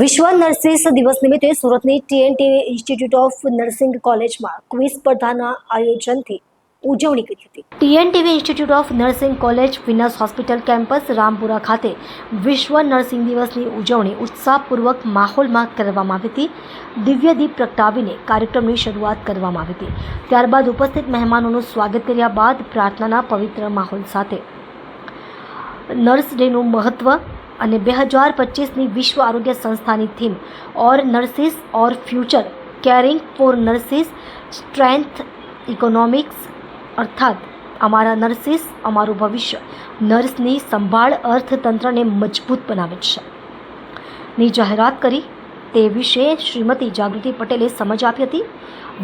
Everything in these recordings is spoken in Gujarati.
વિશ્વ નર્સિસ દિવસ નિમિત્તે સુરતની ટીએનટી ઇન્સ્ટિટ્યૂટ ઓફ નર્સિંગ કોલેજમાં ક્વિઝ સ્પર્ધાના આયોજનથી ઉજવણી કરી હતી. TNTV institute of nursing college Venus hospital campus Rampura ખાતે વિશ્વ નર્સિંગ દિવસની ઉજવણી ઉત્સાહપૂર્વક માહોલમાં કરવામાં આવી હતી. દિવ્ય દીપ પ્રગટાવીને કાર્યક્રમની શરૂઆત કરવામાં આવી હતી. ત્યારબાદ ઉપસ્થિત મહેમાનોનું સ્વાગત કર્યા બાદ પ્રાર્થનાના પવિત્ર માહોલ સાથે. નર્સ ડેનું મહત્ત્વ અને બે હજાર પચીસની વિશ્વ આરોગ્ય સંસ્થાની theme our nurses our future caring for nurses strength economics અર્થાત અમારા નર્સિસ અમારું ભવિષ્ય, નર્સની સંભાળ અર્થતંત્રને મજબૂત બનાવે છે. ની જાહેરાત કરી તે વિશે શ્રીમતી જાગૃતિ પટેલે સમજ આપી હતી.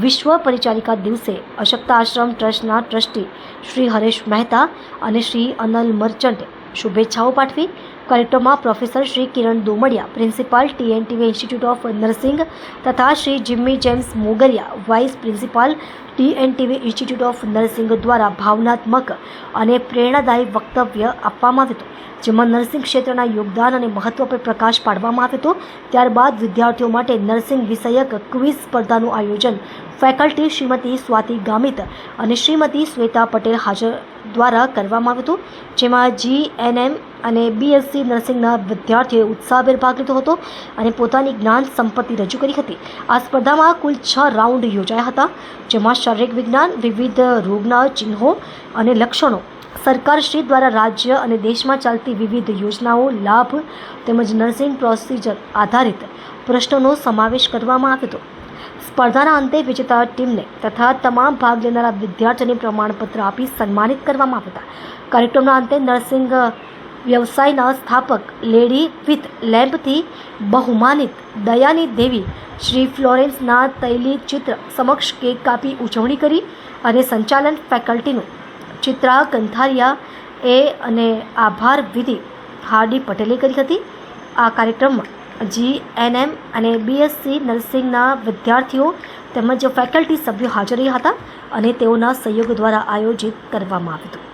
વિશ્વ પરિચારિકા દિવસે અશક્તા આશ્રમ ટ્રસ્ટના ટ્રસ્ટી શ્રી હરેશ મહેતા અને શ્રી અનલ મર્ચન્ટે શુભેચ્છાઓ પાઠવી કાર્યક્રમમાં professor Shri Kiran Domadiya, principal TNTV institute of nursing તથા Shri Jimmy James Mogariya, vice principal TNTV institute of nursing દ્વારા ભાવનાત્મક અને પ્રેરણાદાયી વક્તવ્ય આપવામાં આવ્યું હતું, જેમાં નર્સિંગ ક્ષેત્રના યોગદાન અને મહત્વ પર પ્રકાશ પાડવામાં આવ્યો હતો. ત્યારબાદ વિદ્યાર્થીઓ માટે નર્સિંગ વિષયક ક્વિઝ સ્પર્ધાનું આયોજન ફેકલ્ટી શ્રીમતી સ્વાતિ ગામિત અને શ્રીમતી શ્વેતા પટેલ હાજર દ્વારા કરવામાં આવ્યું હતું, જેમાં જી એનએમ અને બીએસસી નર્સિંગના વિદ્યાર્થીઓએ ઉત્સાહભેર ભાગ લીધો હતો અને પોતાની જ્ઞાન સંપત્તિ રજૂ કરી હતી. આ સ્પર્ધામાં કુલ છ રાઉન્ડ યોજાયા હતા, જેમાં શારીરિક વિજ્ઞાન, વિવિધ રોગના ચિહ્નો અને લક્ષણો સરકારશ્રી દ્વારા રાજ્ય અને દેશમાં ચાલતી વિવિધ યોજનાઓ, લાભ તેમજ નર્સિંગ પ્રોસિજર આધારિત પ્રશ્નોનો સમાવેશ કરવામાં આવ્યો હતો. સ્પર્ધાના અંતે વિજેતા ટીમને તથા તમામ ભાગ લેનારા વિદ્યાર્થીઓને પ્રમાણપત્ર આપી સન્માનિત કરવામાં આવતા કાર્યક્રમના અંતે નર્સિંગ વ્યવસાયના સ્થાપક લેડી વિથ લેમ્પથી બહુમાનિત દયાની દેવી શ્રી ફ્લોરેન્સના તૈલી ચિત્ર સમક્ષ કેક કાપી ઉજવણી કરી અને સંચાલન ફેકલ્ટીનું ચિત્રા કંથારિયા એ અને આભાર વિધિ હાર્ડી પટેલે કરી હતી. આ કાર્યક્રમમાં જી એનએમ અને બીએસસી નર્સિંગના વિદ્યાર્થીઓ તેમજ ફેકલ્ટી સભ્યો હાજર રહ્યા હતા અને તેઓના સહયોગ દ્વારા આયોજિત કરવામાં આવ્યું હતું.